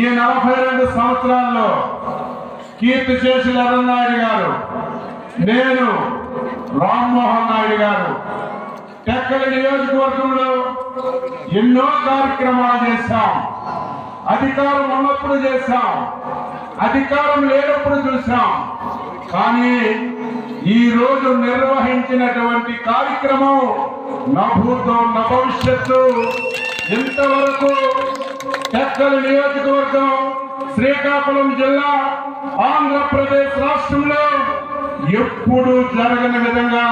ఈ నలభై రెండు సంవత్సరాల్లో కీర్తిశేషులు నాయుడు గారు నేను రామ్మోహన్ నాయుడు గారు టెక్కల నియోజకవర్గంలో ఎన్నో కార్యక్రమాలు చేశాం. అధికారం ఉన్నప్పుడు చేశాం. అధికారం లేనప్పుడు చూసాం కానీ ఈ రోజు నిర్వహించినటువంటి కార్యక్రమం నా భూతం నా భవిష్యత్తు. ఇంతవరకు టెక్కల నియోజకవర్గం శ్రీకాకుళం జిల్లా ఆంధ్రప్రదేశ్ రాష్ట్రంలో ఎప్పుడు జరగని విధంగా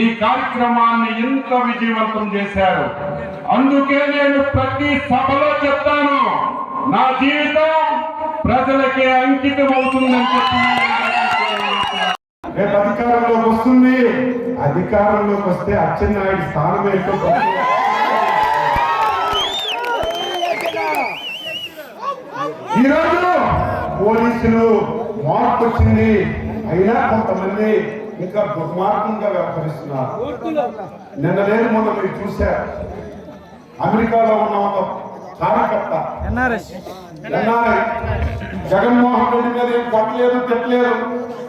ఈ కార్యక్రమాన్ని ఇంత విజయవంతం చేశారు. అందుకే నేను ప్రతి సభలో చెప్తాను నా జీవితం ప్రజలకే అంకితం అవుతుందని చెప్పి రేపు అధికారంలోకి వస్తుంది. అధికారంలోకి వస్తే అచ్చెన్నాయుడు స్థానం ఏంటో ఈరోజు పోలీసులు మార్పు వచ్చింది అయినా కొంతమంది ఇంకా దుర్మార్గంగా వ్యవహరిస్తున్నారు. నిన్న లేదు మొన్న మీరు చూశారు. అమెరికాలో ఉన్న ఒక కార్యకర్త జగన్మోహన్ రెడ్డి మీద ఏం కొట్టలేదు తిట్టలేదు.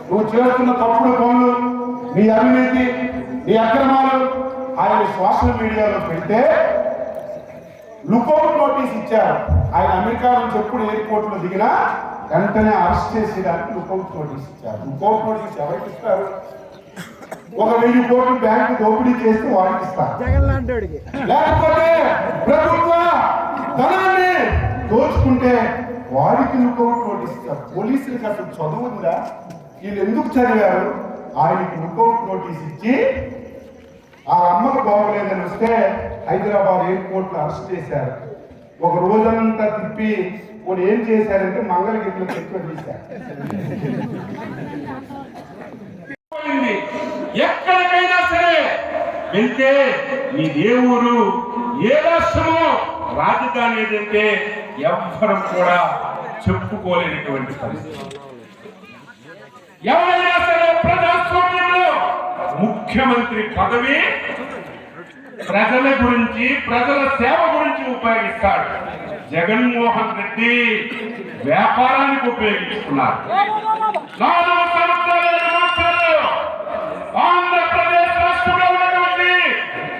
నువ్వు చేస్తున్న తప్పుడు పనులు నీ అవినీతి నీ అక్రమాలు ఆయన సోషల్ మీడియాలో పెడితే లుకౌట్ నోటీస్ ఇచ్చారు. ఆయన అమెరికా నుంచి ఎప్పుడు ఎయిర్పోర్ట్లో దిగినా వెంటనే అరెస్ట్ చేసేదానికి లుకౌట్ నోటీస్ ఇచ్చారు. లుకౌట్ నోటీస్ ఎవరికి ఇస్తారు? ఒక వెయ్యి కోట్లు బ్యాంకు దోపిడీ చేస్తే వాడికి ఇస్తారు. లేకపోతే ప్రభుత్వ ధనాన్ని దోచుకుంటే వాడికి లుకౌట్ నోటీస్ ఇస్తారు. పోలీసులకు అసలు చదువు ఉందా? వీళ్ళు ఎందుకు చదివారు? ఆయనకి లుకౌట్ నోటీస్ ఇచ్చి ఆ అమ్మకు బాగోలేదని వస్తే హైదరాబాద్ ఎయిర్పోర్ట్లో అరెస్ట్ చేశారు. ఒక రోజంతా తిప్పి వాళ్ళు ఏం చేశారంటే మంగళగిరిలో చెట్లు తీశారు. ఎక్కడికైనా సరే వెళ్తే మీ దేవుడు ఏ రాష్ట్రమో రాజధాని ఏదంటే ఎవ్వరం కూడా చెప్పుకోలేనటువంటి పరిస్థితి. ఎవరైనా సరే ప్రజాస్వామ్యంలో ముఖ్యమంత్రి పదవి ప్రజల గురించి ప్రజల సేవ గురించి ఉపయోగిస్తాడు. జగన్మోహన్ రెడ్డి వ్యాపారానికి ఉపయోగించుకున్నారు నాలుగు సంవత్సరాలు ఆంధ్రప్రదేశ్ రాష్ట్రంలో ఉన్నటువంటి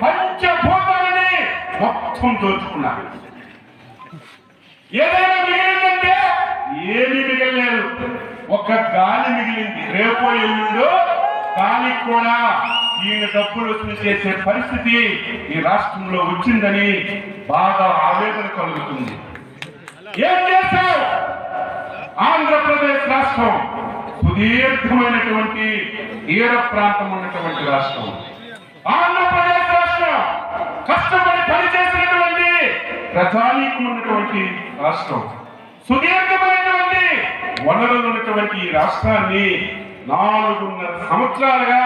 పంచభూతాలని మొత్తం దోచుకున్నారు. ఏదైనా మిగిలిందంటే ఏమీ మిగలేదు ఒక గాలి మిగిలింది. రేపు ఎల్లుండో గాలికి కూడా ఈయన డబ్బులు వసూలు చేసే పరిస్థితి ఈ రాష్ట్రంలో వచ్చిందని బాగా ఆవేదన కలుగుతుంది. ఏం చేశావు? ఆంధ్రప్రదేశ్ రాష్ట్రం సుదీర్ఘమైనటువంటి తీర ప్రాంతం ఉన్నటువంటి రాష్ట్రం. ఆంధ్రప్రదేశ్ రాష్ట్రం కష్టపడి పనిచేసినటువంటి ప్రజానీకం ఉన్నటువంటి రాష్ట్రం. సుదీర్ఘమైనటువంటి వనరులు ఉన్నటువంటి ఈ రాష్ట్రాన్ని నాలుగున్నర సంవత్సరాలుగా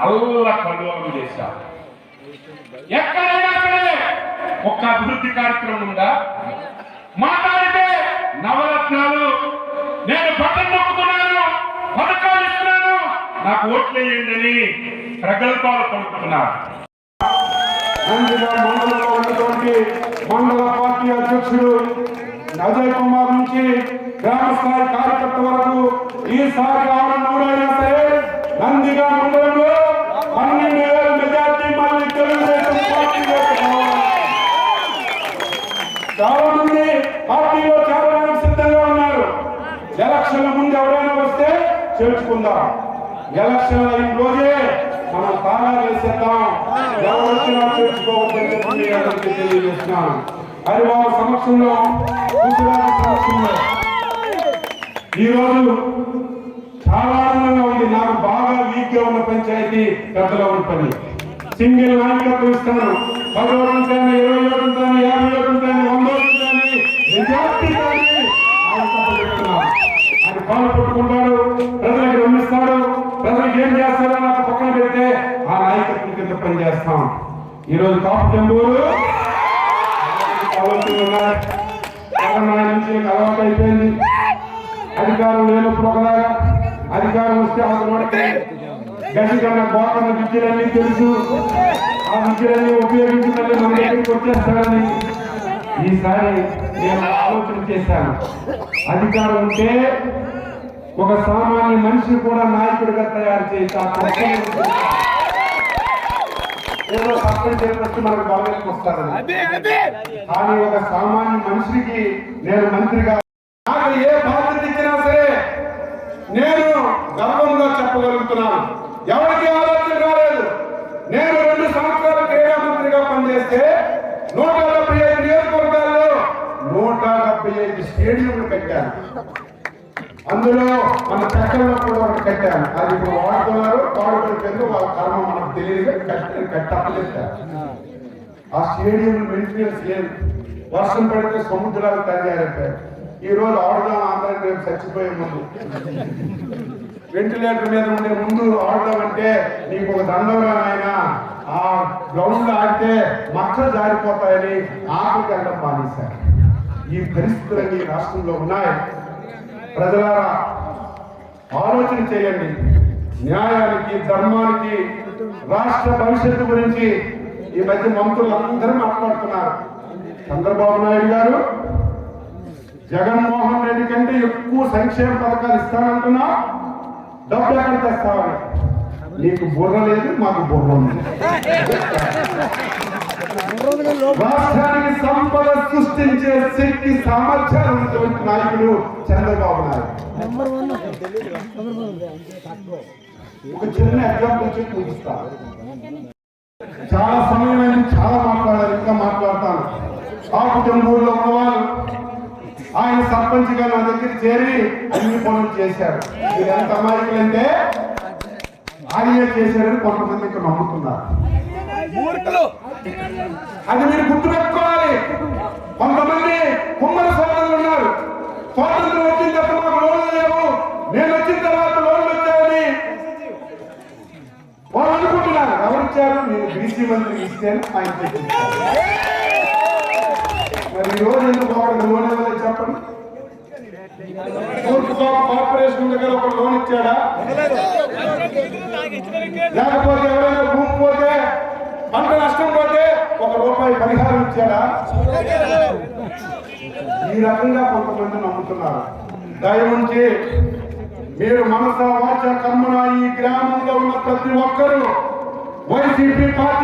అల్ల కల్లోలం చేశారు. ఎక్కడైనా సరే ఒక్క అభివృద్ధి కార్యక్రమం ఉందా? మాట్లాడితే నవరత్నాలు నేను బట్టలు నొక్కుతున్నాను పథకాలు ఇస్తున్నాను నాకు ఓట్లు వేయండి అని ప్రగల్భాలు పలుకుతున్నారు మండలంలో ఉన్నటువంటి మండల పార్టీ అధ్యక్షుడు అజయ్ కుమార్ నుంచి గ్రామ స్థాయి కార్యకర్త వరకు ఈసారి ఆరు నూరైనా సరే నందిగా మండలంలో పన్నెండు వేల మెజార్టీ మళ్ళీ తెలుగుదేశం పార్టీ చాలా మంది పార్టీలో చేరడానికి సిద్ధంగా ఉన్నారు ఎలక్షన్ల ముందు ఎవరైనా వస్తే చేర్చుకుందాం ఎలక్షన్ అయిన రోజే మనం తాళాలు వేసేద్దాం. ఎవరు వచ్చినా చేర్చుకోవద్దని చెప్పి మీ అందరికీ తెలియజేస్తున్నాను. హరిబాబు సమక్షంలో గుజరాత్ సమక్షంలో. ఈరోజు చాలా ఆనందంగా ఉంది. నాకు బాగా వీక్గా ఉన్న పంచాయతీ పెద్దలో ఉన్న పని సింగిల్ నాయకత్వం ఇస్తాను పది ఓట్లు కానీ ఇరవై ఓట్లు ఉంటాను యాభై ఓట్లు ఉంటాను వంద ఓట్లు కానీ మెజార్టీ కానీ ఆయన తప్ప ప్రజలకు నమ్మిస్తాడు ప్రజలకు ఏం చేస్తాడో నాకు పక్కన పెడితే ఆ నాయకత్వం కింద పనిచేస్తాం. ఈరోజు కాపు చెంబూరు. నుంచి అలవాటు అయిపోయింది? అధికారం లేనప్పుడు ఒకలాగా అధికారం వస్తే అవసరం గది కన్నా గోకన్న విద్యలన్నీ తెలుసు. ఆ విద్యలన్నీ ఉపయోగించుకుని మన దగ్గరికి వచ్చేస్తాడని ఈసారి నేను ఆలోచన చేశాను. అధికారం ఉంటే ఒక సామాన్య మనిషిని కూడా నాయకుడిగా తయారు చేసి ఏదో తప్పని చెప్పినట్టు మనకు బలవేలకు వస్తారని కానీ ఒక సామాన్య మనిషికి నేను మంత్రిగా నాకు ఏ బాధ్యత ఇచ్చినా సరే నేను గర్వంగా చెప్పగలుగుతున్నాను. ఎవరికి ఆలోచన రాలేదు. నేను రెండు సంవత్సరాలు క్రీడా మంత్రిగా పనిచేస్తే నూట డెబ్బై ఐదు నియోజకవర్గాల్లో నూట డెబ్బై ఐదు స్టేడియంలు కట్టాను అందులో మన చక్కల్లో కూడా ఒకటి కట్టారు. అది ఇప్పుడు వాడుతున్నారు వాడుకుని వాళ్ళ కర్మ మనకు తెలియదు కట్టి కట్టలేదు ఆ స్టేడియం మెయింటెనెన్స్ లేదు వర్షం పడితే సముద్రాలు తయారైపోయాయి ఈ రోజు ఆడదాం ఆంధ్ర రేపు చచ్చిపోయే ముందు. వెంటిలేటర్ మీద ఉండే ముందు ఆడడం అంటే నీకు ఒక దండంగా ఆయన ఆ గ్రౌండ్లో ఆడితే మక్కలు జారిపోతాయని ఆకలి వెళ్ళడం మానేశారు ఈ పరిస్థితులన్నీ ఈ రాష్ట్రంలో ఉన్నాయి. ప్రజలారా ఆలోచన చేయండి. న్యాయానికి ధర్మానికి రాష్ట్ర భవిష్యత్తు గురించి ఈ మధ్య మంత్రులు అందరూ మాట్లాడుతున్నారు. చంద్రబాబు నాయుడు గారు జగన్మోహన్ రెడ్డి కంటే ఎక్కువ సంక్షేమ పథకాలు ఇస్తానంటున్నా డబ్బు ఎక్కడ తెస్తావని. నీకు బుర్ర లేదు మాకు బుర్ర ఉంది. రాష్ట్రానికి సంపద సృష్టించే శక్తి సామర్థ్యాలు ఉన్నటువంటి నాయకుడు చంద్రబాబు నాయుడు. ఒక చిన్న ఎగ్జాంపుల్ చెప్పి ముగిస్తా. చాలా సమయం అయింది చాలా మాట్లాడారు ఇంకా మాట్లాడతాను. ఆ కుటుంబంలో ఉన్నవాళ్ళు ఆయన సర్పంచ్గా నా దగ్గర చేరి అన్ని పనులు చేశారు. మీరు ఎంత అమాయకులంటే ఆయనే చేశారని కొంతమంది ఇక్కడ నమ్ముతున్నారు. అది మీరు గుర్తుపెట్టుకోవాలి కొంతమంది కుమ్మరి సోదరులు ఉన్నారు. స్వాతంత్రం వచ్చిన తర్వాత మాకు లోన్లు లేవు. నేను వచ్చిన తర్వాత లోన్లు వచ్చాయని వాళ్ళు అనుకుంటున్నారు. ఎవరిచ్చారు నేను బీసీ మంత్రి ఇస్తేనే ఆయన మరి ఈ రోజు ఎందుకు ఒకరికి లోన్ ఇవ్వలేదు చెప్పండి? తూర్పు కార్పొరేషన్ దగ్గర ఒక లోన్ ఇచ్చాడా? లేకపోతే ఎవరైనా భూమి పోతే పంట నష్టం పోతే ఒక రూపాయి పరిహారం ఇచ్చారా ఈ రకంగా కొంతమంది నమ్ముతున్నారు. దయముంచి మీరు మనస వాచ కర్మన ఈ గ్రామంలో ఉన్న ప్రతి ఒక్కరూ వైసీపీ పార్టీ